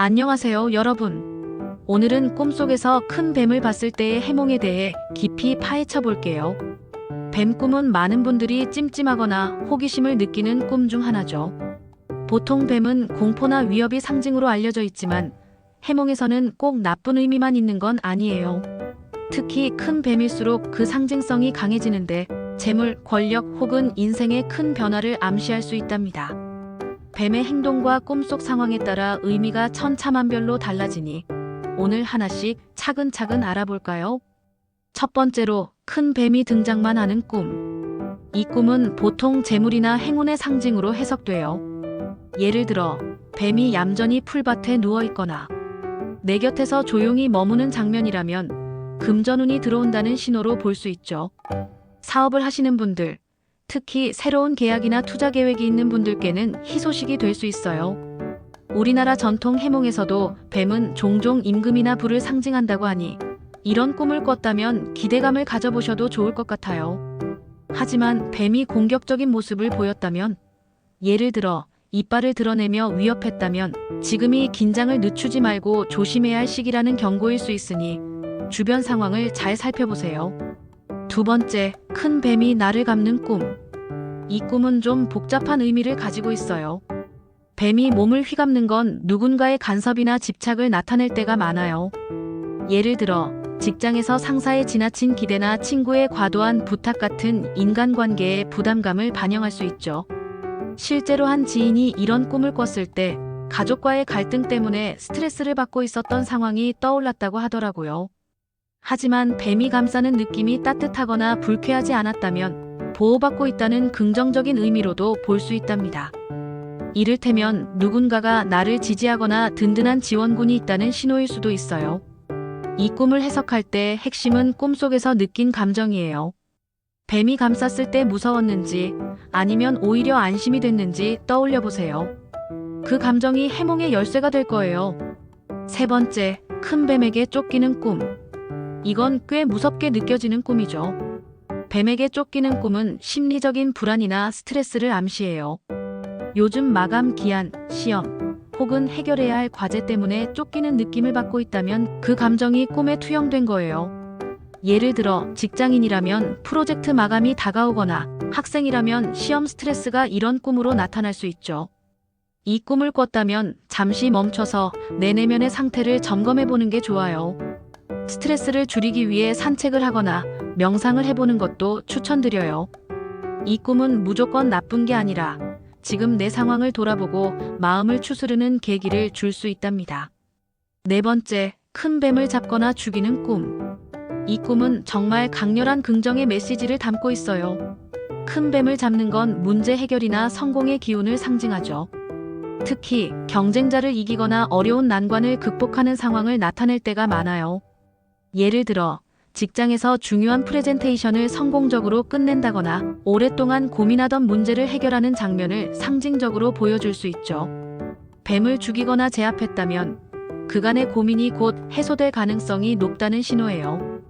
안녕하세요, 여러분. 오늘은 꿈속에서 큰 뱀을 봤을 때의 해몽에 대해 깊이 파헤쳐 볼게요. 뱀 꿈은 많은 분들이 찜찜하거나 호기심을 느끼는 꿈 중 하나죠. 보통 뱀은 공포나 위협이 상징으로 알려져 있지만 해몽에서는 꼭 나쁜 의미만 있는 건 아니에요. 특히 큰 뱀일수록 그 상징성이 강해지는데 재물, 권력 혹은 인생의 큰 변화를 암시할 수 있답니다. 뱀의 행동과 꿈속 상황에 따라 의미가 천차만별로 달라지니 오늘 하나씩 차근차근 알아볼까요? 첫 번째로 큰 뱀이 등장만 하는 꿈. 이 꿈은 보통 재물이나 행운의 상징으로 해석돼요. 예를 들어 뱀이 얌전히 풀밭에 누워 있거나 내 곁에서 조용히 머무는 장면이라면 금전운이 들어온다는 신호로 볼 수 있죠. 사업을 하시는 분들, 특히 새로운 계약이나 투자 계획이 있는 분들께는 희소식이 될 수 있어요. 우리나라 전통 해몽에서도 뱀은 종종 임금이나 부를 상징한다고 하니 이런 꿈을 꿨다면 기대감을 가져보셔도 좋을 것 같아요. 하지만 뱀이 공격적인 모습을 보였다면 예를 들어 이빨을 드러내며 위협했다면 지금이 긴장을 늦추지 말고 조심해야 할 시기라는 경고일 수 있으니 주변 상황을 잘 살펴보세요. 두 번째, 큰 뱀이 나를 감는 꿈. 이 꿈은 좀 복잡한 의미를 가지고 있어요. 뱀이 몸을 휘감는 건 누군가의 간섭이나 집착을 나타낼 때가 많아요. 예를 들어, 직장에서 상사의 지나친 기대나 친구의 과도한 부탁 같은 인간관계의 부담감을 반영할 수 있죠. 실제로 한 지인이 이런 꿈을 꿨을 때 가족과의 갈등 때문에 스트레스를 받고 있었던 상황이 떠올랐다고 하더라고요. 하지만 뱀이 감싸는 느낌이 따뜻하거나 불쾌하지 않았다면 보호받고 있다는 긍정적인 의미로도 볼 수 있답니다. 이를테면 누군가가 나를 지지하거나 든든한 지원군이 있다는 신호일 수도 있어요. 이 꿈을 해석할 때 핵심은 꿈속에서 느낀 감정이에요. 뱀이 감쌌을 때 무서웠는지 아니면 오히려 안심이 됐는지 떠올려 보세요. 그 감정이 해몽의 열쇠가 될 거예요. 세 번째, 큰 뱀에게 쫓기는 꿈. 이건 꽤 무섭게 느껴지는 꿈이죠. 뱀에게 쫓기는 꿈은 심리적인 불안이나 스트레스를 암시해요. 요즘 마감 기한, 시험, 혹은 해결해야 할 과제 때문에 쫓기는 느낌을 받고 있다면 그 감정이 꿈에 투영된 거예요. 예를 들어 직장인이라면 프로젝트 마감이 다가오거나 학생이라면 시험 스트레스가 이런 꿈으로 나타날 수 있죠. 이 꿈을 꿨다면 잠시 멈춰서 내 내면의 상태를 점검해 보는 게 좋아요. 스트레스를 줄이기 위해 산책을 하거나 명상을 해보는 것도 추천드려요. 이 꿈은 무조건 나쁜 게 아니라 지금 내 상황을 돌아보고 마음을 추스르는 계기를 줄 수 있답니다. 네 번째, 큰 뱀을 잡거나 죽이는 꿈. 이 꿈은 정말 강렬한 긍정의 메시지를 담고 있어요. 큰 뱀을 잡는 건 문제 해결이나 성공의 기운을 상징하죠. 특히 경쟁자를 이기거나 어려운 난관을 극복하는 상황을 나타낼 때가 많아요. 예를 들어 직장에서 중요한 프레젠테이션을 성공적으로 끝낸다거나 오랫동안 고민하던 문제를 해결하는 장면을 상징적으로 보여줄 수 있죠. 뱀을 죽이거나 제압했다면 그간의 고민이 곧 해소될 가능성이 높다는 신호예요.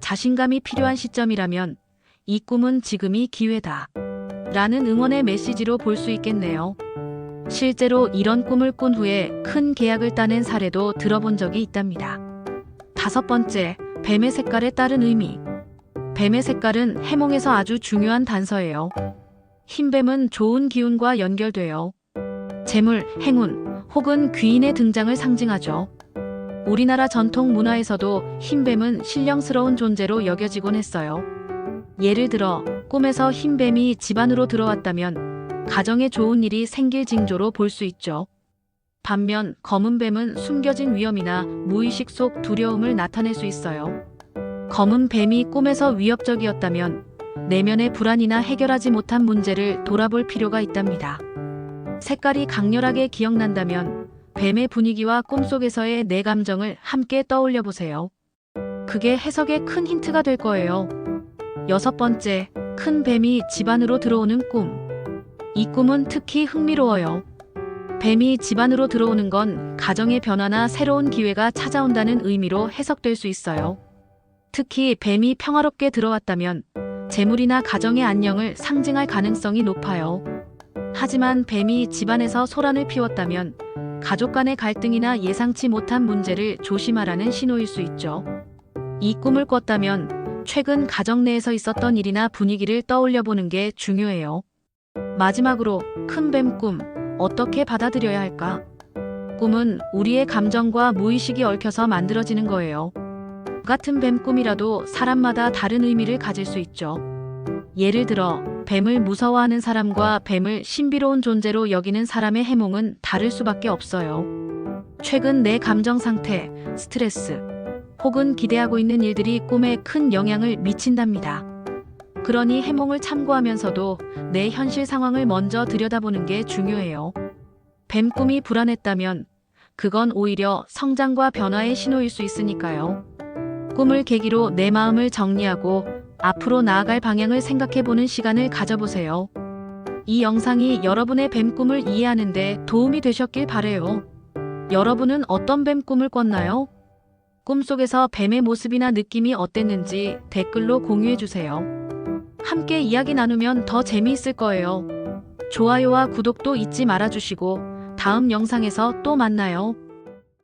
자신감이 필요한 시점이라면 이 꿈은 지금이 기회다. 라는 응원의 메시지로 볼 수 있겠네요. 실제로 이런 꿈을 꾼 후에 큰 계약을 따낸 사례도 들어본 적이 있답니다. 다섯 번째, 뱀의 색깔에 따른 의미. 뱀의 색깔은 해몽에서 아주 중요한 단서예요. 흰 뱀은 좋은 기운과 연결돼요. 재물, 행운, 혹은 귀인의 등장을 상징하죠. 우리나라 전통 문화에서도 흰 뱀은 신령스러운 존재로 여겨지곤 했어요. 예를 들어, 꿈에서 흰 뱀이 집 안으로 들어왔다면 가정에 좋은 일이 생길 징조로 볼 수 있죠. 반면 검은 뱀은 숨겨진 위험이나 무의식 속 두려움을 나타낼 수 있어요. 검은 뱀이 꿈에서 위협적이었다면 내면의 불안이나 해결하지 못한 문제를 돌아볼 필요가 있답니다. 색깔이 강렬하게 기억난다면 뱀의 분위기와 꿈속에서의 내 감정을 함께 떠올려 보세요. 그게 해석에 큰 힌트가 될 거예요. 여섯 번째, 큰 뱀이 집 안으로 들어오는 꿈. 이 꿈은 특히 흥미로워요. 뱀이 집 안으로 들어오는 건 가정의 변화나 새로운 기회가 찾아온다는 의미로 해석될 수 있어요. 특히 뱀이 평화롭게 들어왔다면 재물이나 가정의 안녕을 상징할 가능성이 높아요. 하지만 뱀이 집안에서 소란을 피웠다면 가족 간의 갈등이나 예상치 못한 문제를 조심하라는 신호일 수 있죠. 이 꿈을 꿨다면 최근 가정 내에서 있었던 일이나 분위기를 떠올려 보는 게 중요해요. 마지막으로 큰 뱀 꿈 어떻게 받아들여야 할까? 꿈은 우리의 감정과 무의식이 얽혀서 만들어지는 거예요. 같은 뱀 꿈이라도 사람마다 다른 의미를 가질 수 있죠. 예를 들어 뱀을 무서워하는 사람과 뱀을 신비로운 존재로 여기는 사람의 해몽은 다를 수밖에 없어요. 최근 내 감정 상태, 스트레스, 혹은 기대하고 있는 일들이 꿈에 큰 영향을 미친답니다. 그러니 해몽을 참고하면서도 내 현실 상황을 먼저 들여다보는 게 중요해요. 뱀 꿈이 불안했다면 그건 오히려 성장과 변화의 신호일 수 있으니까요. 꿈을 계기로 내 마음을 정리하고 앞으로 나아갈 방향을 생각해보는 시간을 가져보세요. 이 영상이 여러분의 뱀 꿈을 이해하는데 도움이 되셨길 바래요. 여러분은 어떤 뱀 꿈을 꿨나요? 꿈속에서 뱀의 모습이나 느낌이 어땠는지 댓글로 공유해주세요. 함께 이야기 나누면 더 재미있을 거예요. 좋아요와 구독도 잊지 말아주시고 다음 영상에서 또 만나요.